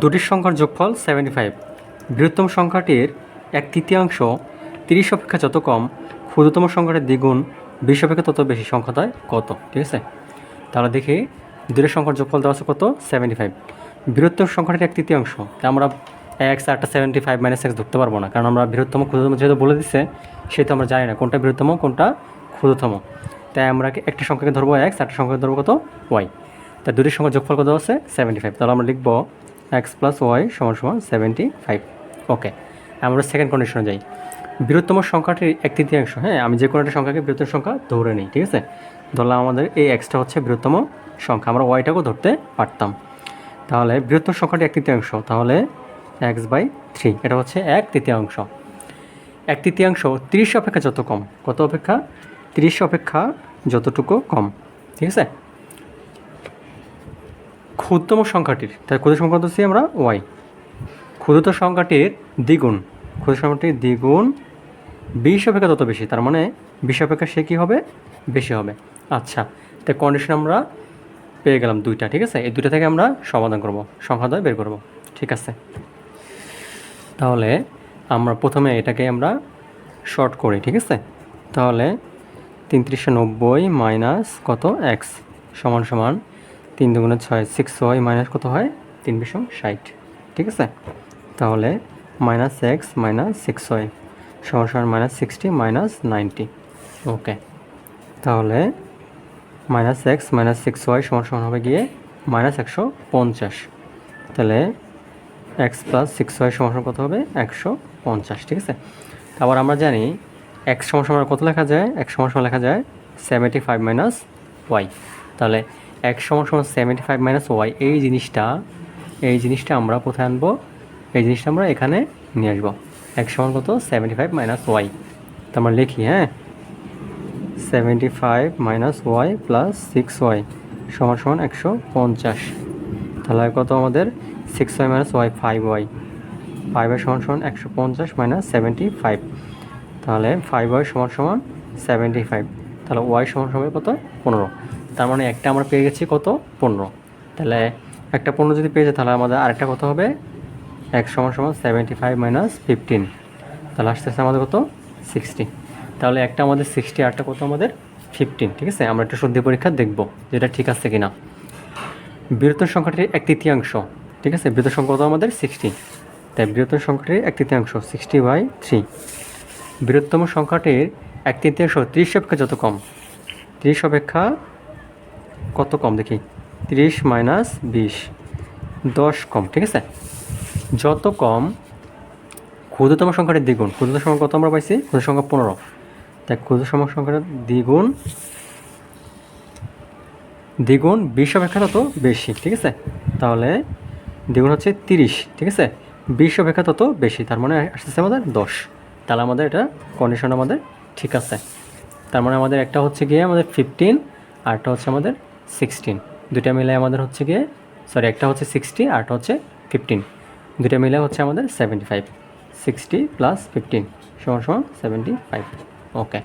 দুটি সংখ্যার যোগফল সেভেন্টি ফাইভ বৃহত্তম সংখ্যাটির এক তৃতীয়াংশ তিরিশ অপেক্ষা যত কম, ক্ষুদ্রতম সংখ্যাটির দ্বিগুণ বিশ অপেক্ষা তত বেশি সংখ্যাটায় কত? ঠিক আছে? তাহলে দেখি দুটি সংখ্যার যোগফল দেওয়া আছে কত? সেভেন্টি ফাইভ বৃহত্তম সংখ্যাটির এক তৃতীয়াংশ। তা আমরা এক্স আটটা সেভেন্টি ফাইভ মাইনাস এক্স ধরতে পারব না। কারণ আমরা বৃহত্তম, ক্ষুদ্রতম যেহেতু বলে দিচ্ছে সেহেতু আমরা জানি না কোনটা বৃহত্তম, কোনটা ক্ষুদ্রতম। তাই আমরা একটা সংখ্যাকে ধরবো এক্স একটা সংখ্যাকে ধরবো কত? ওয়াই তা দুটি সংখ্যার যোগফল কত আছে? সেভেন্টি ফাইভ তাহলে আমরা লিখব এক্স প্লাস ওয়াই সমান সমান সেভেন্টি ফাইভ ওকে আমরা সেকেন্ড কন্ডিশনে যাই। বৃহত্তম সংখ্যাটির এক তৃতীয়াংশ হ্যাঁ আমি যে কোনো একটা সংখ্যাকে বৃহত্তম সংখ্যা ধরে নিই, ঠিক আছে? ধরলাম আমাদের এই এক্সটা হচ্ছে বৃহত্তম সংখ্যা, আমরা ওয়াইটাকেও ধরতে পারতাম। তাহলে বৃহত্তম সংখ্যাটি এক তৃতীয়াংশ, তাহলে এক্স বাই থ্রি এটা হচ্ছে এক তৃতীয়াংশ। এক তৃতীয়াংশ, তিরিশ অপেক্ষা যত কম, কত অপেক্ষা? তিরিশ অপেক্ষা যতটুকু কম, ঠিক আছে? ক্ষুদ্রতম সংখ্যাটির তাই ক্ষুদ্র সংখ্যা হচ্ছে আমরা? ওয়াই ক্ষুদ্রতম সংখ্যাটির দ্বিগুণ ক্ষুদ্র সংখ্যাটির দ্বিগুণ বিশ অপেক্ষা তত বেশি, তার মানে বিশ অপেক্ষা সে কী হবে? বেশি হবে। আচ্ছা তাই কন্ডিশন আমরা পেয়ে গেলাম দুইটা, ঠিক আছে? এই দুইটা থেকে আমরা সমাধান করব সংখ্যাদয় বের করব, ঠিক আছে? তাহলে আমরা প্রথমে এটাকে আমরা শর্ট করি, ঠিক আছে? তাহলে তিন ত্রিশশো নব্বই মাইনাস কত? এক্স সমান সমান তিন দুগুণে ছয় সিক্স ওয়াই মাইনাস কত হয়? তিন বিশ ষাট। ঠিক আছে? তাহলে minus X minus six Y সমান minus sixty minus ninety okay তাহলে minus X minus six Y সমান সমান হবে গিয়ে মাইনাস একশো পঞ্চাশ। তাহলে এক্স প্লাস সিক্স ওয়াই সমান কত হবে? একশো পঞ্চাশ। ঠিক আছে? আবার আমরা জানি এক্স সমান কত লেখা যায়? এক সমান সমান লেখা যায় সেভেন্টি ফাইভ মাইনাস ওয়াই তাহলে এক সমান সমান সেভেন্টি ফাইভ মাইনাস ওয়াই এই জিনিসটা এই জিনিসটা আমরা কোথায় আনব? এই জিনিসটা আমরা এখানে নিয়ে আসব। এক সমান কত? সেভেন্টি ফাইভ মাইনাস ওয়াই তো আমরা লিখি হ্যাঁ? Seventy five minus Y plus six Y সমান সমান একশো পঞ্চাশ। তাহলে কত আমাদের? Six Y minus Y five Y five Y সমান সমান একশো পঞ্চাশ মাইনাস সেভেন্টি ফাইভ তাহলে ফাইভ ওয়াই সমান সমান সেভেন্টি ফাইভ তাহলে ওয়াই সমান সমান কত? পনেরো। তার মানে একটা আমরা পেয়ে গেছি কত? পনেরো। তাহলে একটা পনেরো যদি পেয়ে যায় তাহলে আমাদের আরেকটা কত হবে? এক সমান সমান সেভেন্টি ফাইভ মাইনাস ফিফটিন তাহলে আসতেছে আমাদের কত? সিক্সটি তাহলে একটা আমাদের সিক্সটি আরটা কত আমাদের? ফিফটিন ঠিক আছে? আমরা একটা সন্ধি পরীক্ষা দেখব যেটা ঠিক আছে কি না বৃহত্তম সংখ্যাটির এক তৃতীয়াংশ, ঠিক আছে? বৃহত্তম সংখ্যা কত আমাদের? সিক্সটি তাই বৃহত্তম সংখ্যাটির এক তৃতীয়াংশ সিক্সটি বাই থ্রি বৃহত্তম সংখ্যাটির এক তৃতীয়াংশ ত্রিশ অপেক্ষা যত কম? ত্রিশ অপেক্ষা কত কম দেখি? ত্রিশ মাইনাস বিশ। দশ কম, ঠিক আছে? যত কম, ক্ষুদ্রতম সংখ্যাটির দ্বিগুণ। ক্ষুদ্রতম সংখ্যা কত আমরা পাইছি? ক্ষুদ্র সংখ্যা পনেরো। তাই ক্ষুদ্রতম সংখ্যাটার দ্বিগুণ দ্বিগুণ বিশ অপেক্ষা তত বেশি, ঠিক আছে? তাহলে দ্বিগুণ হচ্ছে তিরিশ, ঠিক আছে? বিশ অপেক্ষা তত বেশি, তার মানে আসতেছে আমাদের দশ। তাহলে আমাদের এটা কন্ডিশন আমাদের ঠিক আছে। তার মানে আমাদের একটা হচ্ছে গিয়ে আমাদের ফিফটিন আর একটা হচ্ছে আমাদের সিক্সটিন দুটা মিলে আমাদের হচ্ছে গিয়ে সরি একটা হচ্ছে সিক্সটি আরটা হচ্ছে ফিফটিন দুটা মিলে হচ্ছে আমাদের seventy five sixty plus fifteen সমান সমান সেভেন্টি ফাইভ ওকে